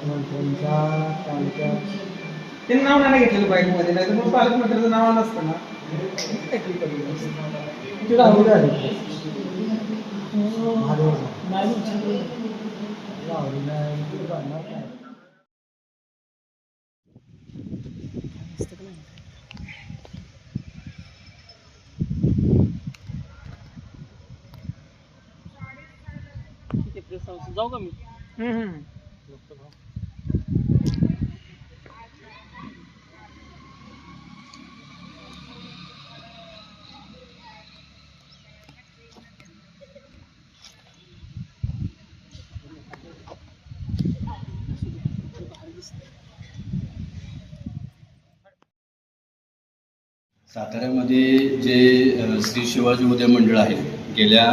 पालकमंत्र्यांच्या तालुक्यात ते नाव नाही घेतलेलं बाईकमध्ये नाही तर मग पालकमंत्र्याचं नाव आलं असतं ना. जाऊ का मी? साताऱ्यामध्ये जे श्री शिवाजी उदय मंडळ आहे गेल्या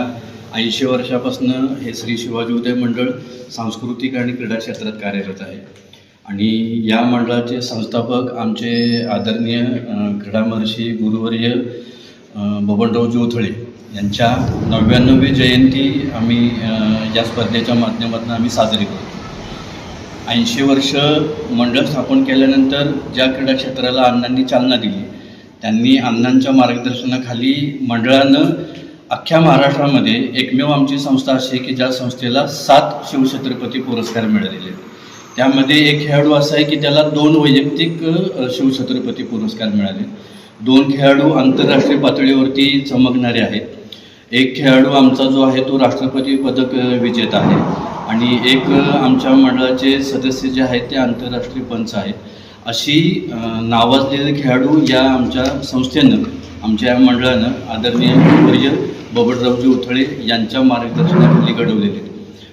ऐंशी वर्षापासून हे श्री शिवाजी उदय मंडळ सांस्कृतिक आणि क्रीडा क्षेत्रात कार्यरत आहे. आणि या मंडळाचे संस्थापक आमचे आदरणीय क्रीडामहर्षी गुरुवर्य बबनराव जोथळे यांच्या नव्याण्णवी जयंती आम्ही या स्पर्धेच्या माध्यमातून आम्ही साजरी करतो. ऐंशी वर्ष मंडळ स्थापन केल्यानंतर ज्या क्रीडा क्षेत्राला अण्णांनी चालना दिली त्यांनी अण्णांच्या मार्गदर्शनाखाली मंडळानं अख्ख्या महाराष्ट्रामध्ये एकमेव आमची संस्था अशी की ज्या संस्थेला सात शिवछत्रपती पुरस्कार मिळालेले आहेत. त्यामध्ये एक खेळाडू असा आहे की त्याला दोन वैयक्तिक शिवछत्रपती पुरस्कार मिळाले. दोन खेळाडू आंतरराष्ट्रीय पातळीवरती चमकणारे आहेत. एक खेळाडू आमचा जो आहे तो राष्ट्रपती पदक विजेता आहे. आणि एक आमच्या मंडळाचे सदस्य जे आहेत ते आंतरराष्ट्रीय पंच आहेत. अशी नावाजलेले खेळाडू या आमच्या संस्थेनं आमच्या या मंडळानं आदरणीय गुरुवर्य बबटरावजी उथळे यांच्या मार्गदर्शनाखाली घडवलेले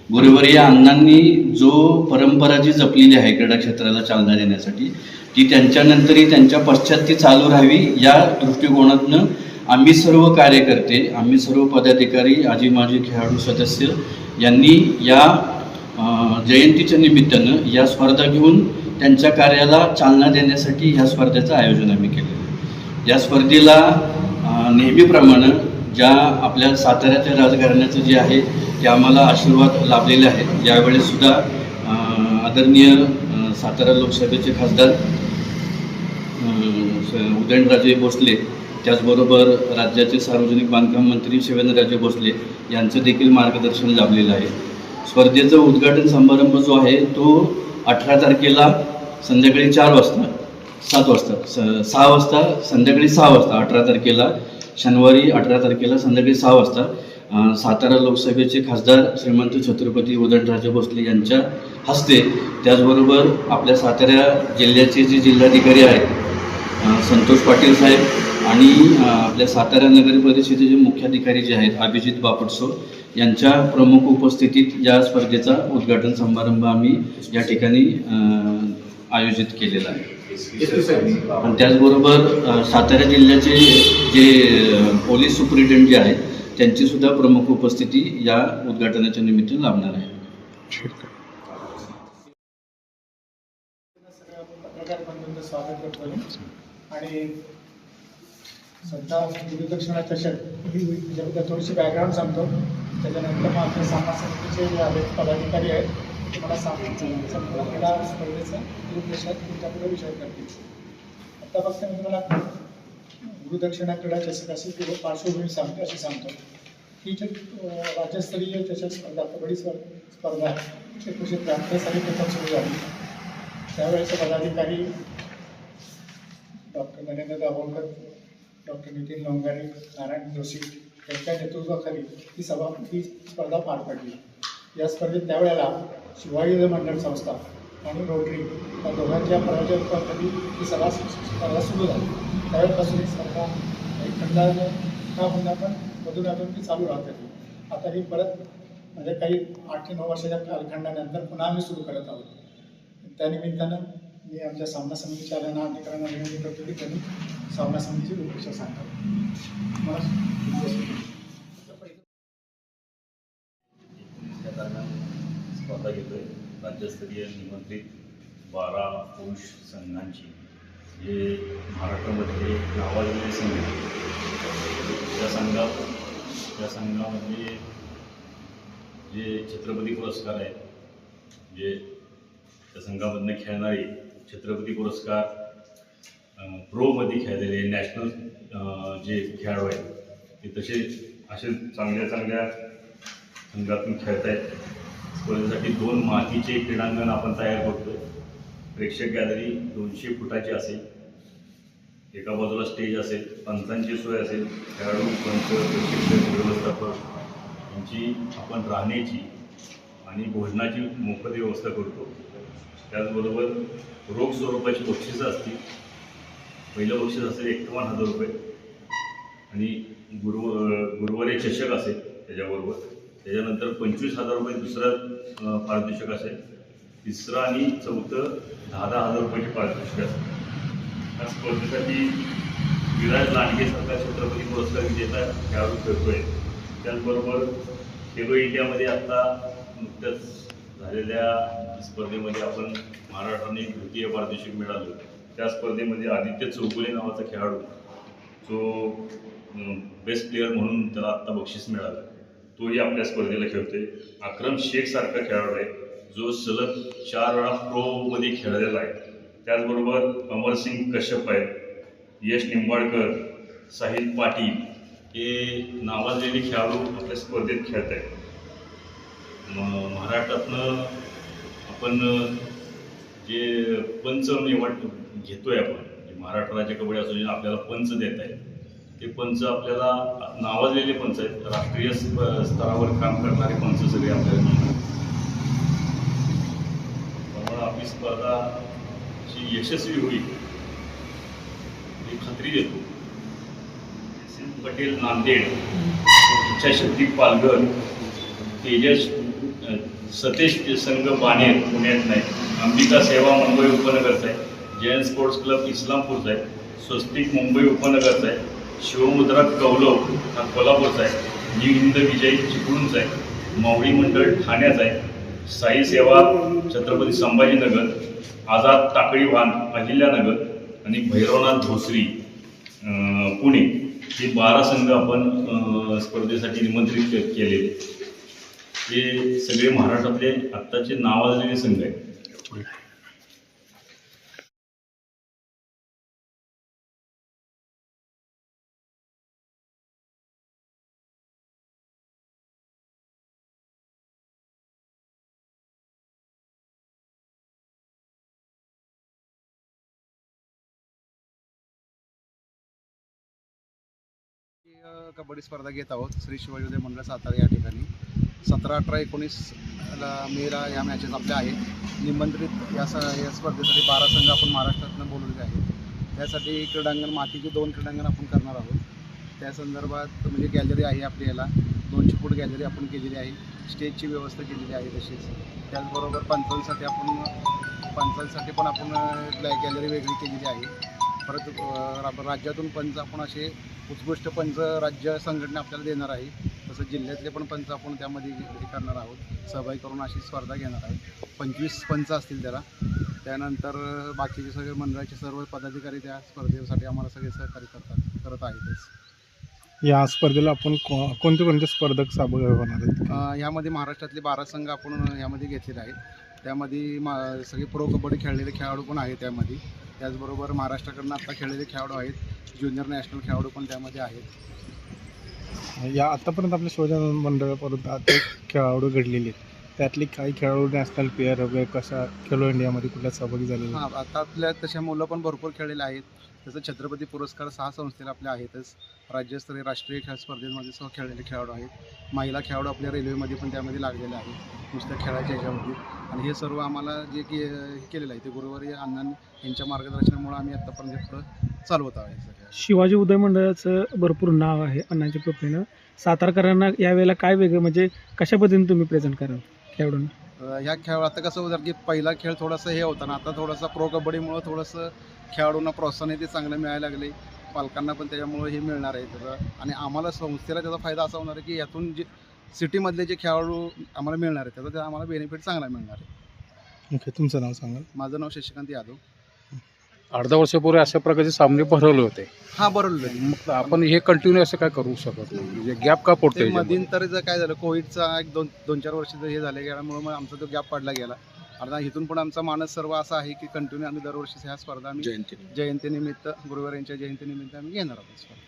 आहेत. गुरुवर्य अण्णांनी जो परंपरा जी जपलेली आहे क्रीडा क्षेत्राला चालना देण्यासाठी ती त्यांच्यानंतरही त्यांच्या पश्चात ती चालू राहावी या दृष्टिकोनातनं आम्ही सर्व कार्यकर्ते आम्ही सर्व पदाधिकारी आजी माजी खेळाडू सदस्य यांनी या जयंतीच्या निमित्तानं या स्पर्धा घेऊन त्यांच्या कार्याला चालना देण्यासाठी ह्या स्पर्धेचं आयोजन आम्ही केलेलं या स्पर्धेला नेहमीप्रमाणे ज्या आपल्या साताऱ्याच्या राजकारण्याचं जे आहे ते आम्हाला आशीर्वाद लाभलेले आहेत. यावेळेससुद्धा आदरणीय सातारा लोकसभेचे खासदार उदयनराजे भोसले त्याचबरोबर राज्याचे सार्वजनिक बांधकाम मंत्री शिवेंद्रराजे भोसले यांचं देखील मार्गदर्शन लाभलेलं आहे. स्पर्धेचा उद्घाटन समारंभ जो आहे तो अठरा तारखेला संध्याकाळी चार वाजता सात वाजता स सहा वाजता संध्याकाळी सहा वाजता अठरा तारखेला शनिवारी अठरा तारखेला संध्याकाळी सहा वाजता सातारा लोकसभेचे खासदार श्रीमंत छत्रपती उदयनराजे भोसले यांच्या हस्ते त्याचबरोबर आपल्या सातारा जिल्ह्याचे जे जिल्हाधिकारी आहेत संतोष पाटील साहेब आणि आपल्या सातारा नगर परिषदेचे जे मुख्याधिकारी जे आहेत अभिजित बापटसो यांच्या प्रमुख उपस्थितीत या स्पर्धेचा उद्घाटन समारंभ आम्ही या ठिकाणी आयोजित केलेला आहे. आणि त्याचबरोबर सातारा जिल्ह्याचे जे पोलीस सुप्रिटेंडेंट जे आहेत त्यांची सुद्धा प्रमुख उपस्थिती या उद्घाटनाच्या निमित्तानं लाभणार आहे. आणि सध्या चषक थोडीशी बॅकग्राऊंड सांगतो त्याच्यानंतर मग आपले समितीचे पदाधिकारी आहेत मला सांगायचं क्रीडा स्पर्धेचा गुरुदक्षिणा तुमच्याकडे विषय करतील आता फक्त मी तुम्हाला गुरुदक्षिणा क्रीडा चषक अशी किंवा पार्श्वभूमी सांगतो अशी सांगतो. ही जी राज्यस्तरीय चषक स्पर्धा कबड्डी स्पर्धा आहे एकोणीशे त्र्याहत्तर साली प्रथम सुरू झाली. त्यावेळेचे पदाधिकारी डॉक्टर नरेंद्र दाभोळकर डॉक्टर नितीन लोंगारे नारायण जोशी यांच्या नेतृत्वाखाली ही सभा ही स्पर्धा पार पडली. या स्पर्धेत त्यावेळेला शिवाजी मंडळ संस्था आणि रोटरी या दोघांच्या प्रायोजकत्वाखाली ही सभा स्पर्धा सुरू झाली. त्यावेळेपासून ही स्पर्धा एक खंडाने का होईना पण मधून अजून ती चालू राहत होती. आता ही परत म्हणजे काही आठ ते नऊ वर्षाच्या कालखंडानंतर पुन्हा आम्ही सुरू करत आहोत. त्यानिमित्तानं मी आमच्या सामना समितीच्या आल्यानं अधिकाऱ्यांना विनंती करतो की त्यांनी सामना समितीची रूपरेषा सांगावी. मला त्या दरम्यान स्पर्धा घेतोय राज्यस्तरीय निमंत्रित बारा पुरुष संघांची जे महाराष्ट्रामध्ये नावाजलेले संघ त्या संघात त्या संघामध्ये जे छत्रपती पुरस्कार आहेत जे त्या संघामधनं खेळणारे छत्रपती पुरस्कार प्रोमध्ये खेळलेले नॅशनल जे खेळाडू आहेत ते तसे असे चांगल्या चांगल्या संघातून खेळत आहेत स्पर्धेसाठी दोन मातीचे क्रीडांगण आपण तयार करतोय. प्रेक्षक गॅलरी दोनशे फुटाची असेल. एका बाजूला स्टेज असेल पंचांची सोय असेल खेळाडू पंच प्रशिक्षक व्यवस्थापक यांची आपण राहण्याची आणि भोजनाची मोफत व्यवस्था करतो. त्याचबरोबर रोख स्वरूपाची बक्षिसं असतील. पहिलं बक्षीस असेल एकावन्न हजार रुपये. आणि गुरु गुरुवारी चषक असेल त्याच्याबरोबर. त्याच्यानंतर पंचवीस हजार रुपये दुसरं पारितोषिक असेल. तिसरं आणि चौथं दहा दहा हजार रुपयाचे पारितोषिक असेल. या स्पर्धेसाठी विराज लांडगे सरकार छत्रपती पुरस्कार विजेता खेळाडू खेळतो आहे त्याचबरोबर खेलो इंडियामध्ये आत्ता नुकत्याच झालेल्या स्पर्धेमध्ये आपण महाराष्ट्राने तृतीय पारितोषिक मिळालो. त्या स्पर्धेमध्ये आदित्य चौगुले नावाचा खेळाडू जो बेस्ट प्लेअर म्हणून त्याला आत्ता बक्षीस मिळालं. तोही आपल्या स्पर्धेला खेळतोय. अक्रम शेख सारखा खेळाडू आहे. जो सलग चार वेळा प्रोमध्ये खेळलेला आहे. त्याचबरोबर अमरसिंग कश्यप आहे यश निंबाळकर साहिल पाटील हे नावाजलेले खेळाडू आपल्या स्पर्धेत खेळत आहेत. म- महाराष्ट्रातनं आपण जे पंच निवड घेतोय आपण महाराष्ट्र राज्य कबड्डी असोसिएशन आपल्याला पंच देत आहे ते पंच आपल्याला नावाजलेले पंच आहेत. राष्ट्रीय स्तरावर काम करणारे पंच सगळे आपल्याला मिळतात आपली स्पर्धा जी यशस्वी होईल ही खात्री देतो. पटेल नांदेड इच्छाशक्ती पालघर तेजस सतेश संघ बाणेर पुण्यात नाही अंबिका सेवा मुंबई उपनगरचा आहे. जयंत स्पोर्ट्स क्लब इस्लामपूरचा आहे. स्वस्तिक मुंबई उपनगरचा आहे. शिवमुद्रा कौलव हा कोल्हापूरचा आहे. न्यू हिंद विजय चिपळूणचा आहे. मावळी मंडळ ठाण्याचा आहे. साई सेवा छत्रपती संभाजीनगर आझाद टाकळी वाहन अहिल्यानगर आणि भैरवनाथ भोसरी पुणे हे बारा संघ आपण स्पर्धेसाठी निमंत्रित केले केलेले. हे सगळे महाराष्ट्रातले आत्ताचे नावाजलेले संघ आहेत. कबड्डी स्पर्धा घेत आहोत. श्री शिवाजी मंडळ सातारा या ठिकाणी. सतरा अठरा एकोणीस ला मेला या मॅचेस आपल्या आहेत. निमंत्रित या स या स्पर्धेसाठी बारा संघ आपण महाराष्ट्रातनं बोलवलेले आहेत. त्यासाठी क्रीडांगण मातीचे दोन क्रीडांगण आपण करणार आहोत. त्या संदर्भात म्हणजे गॅलरी आहे आपली याला. दोनशे फूट गॅलरी आपण केलेली आहे. स्टेजची व्यवस्था केलेली आहे तशीच. त्याचबरोबर पंचांसाठी आपण पंचांसाठी पण आपण गॅलरी वेगळी केलेली आहे. परत राज्यातून पंच आपण असे उत्कृष्ट पंच राज्य संघटना आपल्याला देणार आहे. तसं जिल्ह्यातले पण पंच आपण त्यामध्ये हे करणार आहोत. सहभागी करून अशी स्पर्धा घेणार आहे. पंचवीस पंच असतील त्याला. त्यानंतर बाकीचे सगळे मंडळाचे सर्व पदाधिकारी त्या स्पर्धेसाठी आम्हाला सगळे सहकार्य करतात करत आहेतच. या स्पर्धेला आपण कोणते कोणते स्पर्धक सहभागी होणार आहेत? यामध्ये महाराष्ट्रातले बारा संघ आपण यामध्ये घेतलेले आहेत. त्यामध्ये मा सगळे प्रो कबड्डी खेळलेले खेळाडू पण आहेत त्यामध्ये. त्याचबरोबर महाराष्ट्राकडनं आत्ता खेळलेले खेळाडू आहेत. ज्युनियर नॅशनल खेळाडू पण त्यामध्ये आहेत. या आतापर्यंत आपल्या शिवाजी मंडळापर्यंत आता खेळाडू घडलेले आहेत. त्यातले काही खेळाडू नॅशनल प्लेअर वगैरे कशा खेलो इंडियामध्ये कुठल्या सहभागी झालेले? हां आता आपल्या तशा मुलं पण भरपूर खेळलेले आहेत. तसं छत्रपती पुरस्कार सहा संस्थेला आपल्या आहेतच. राज्यस्तरीय राष्ट्रीय खेळ स्पर्धेमध्ये सह खेळलेले खेळाडू आहेत. महिला खेळाडू आपल्या रेल्वेमध्ये पण त्यामध्ये लागलेले आहेत. नुसत्या खेळाच्या ह्याच्यामध्ये. आणि हे सर्व आम्हाला जे की हे केलेलं आहे ते गुरुवारी अण्णांनी यांच्या मार्गदर्शनामुळे आम्ही आत्तापर्यंत पुढं चालवत आहोत शिवाजी उदय मंडळाचं भरपूर नाव आहे अण्णांच्या कृपेनं. सातारकरांना यावेळेला काय वेगळं म्हणजे कशा पद्धतीने तुम्ही प्रेझेंट कराल खेळाडूंना? ह्या खेळ आता कसं होतं की पहिला खेळ थोडासा हे होता ना आता थोडासा प्रो कबड्डीमुळं थोडंसं खेळाडूंना प्रोत्साहन ते चांगलं मिळायला लागले. पालकांना पण त्याच्यामुळं हे मिळणार आहे. त्याचं आणि आम्हाला संस्थेला त्याचा फायदा असा होणार आहे की यातून जे सिटीमधले जे खेळाडू आम्हाला मिळणार आहेत त्याचा त्या आम्हाला बेनिफिट चांगला मिळणार आहे. ओके तुमचं नाव सांगाल माझं नाव शशिकांत यादव. अर्धा वर्षापूर्वी अशा प्रकारचे सामने भरवले होते. हां बरोबर मग आपण हे कंटिन्यू असं काय करू शकत नाही? म्हणजे गॅप का पडतोय ते तर जर काय झालं कोविडचा एक दोन दोन चार वर्ष हे झाले गेल्यामुळे मग आमचा तो गॅप पडला गेला. आता इथून पण आमचा मानस सर्व असा आहे की कंटिन्यू आम्ही दरवर्षी ह्या स्पर्धा आम्ही जयंती जयंतीनिमित्त गुरुवार यांच्या जयंतीनिमित्त आम्ही घेणार आहोत. स्पर्धा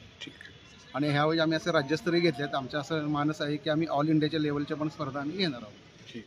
आणि ह्यावेळी आम्ही असं राज्यस्तरीय घेतले आहेत आमचं असं मानस आहे की आम्ही ऑल इंडियाच्या लेवलच्या पण स्पर्धा आम्ही घेणार आहोत. ठीक.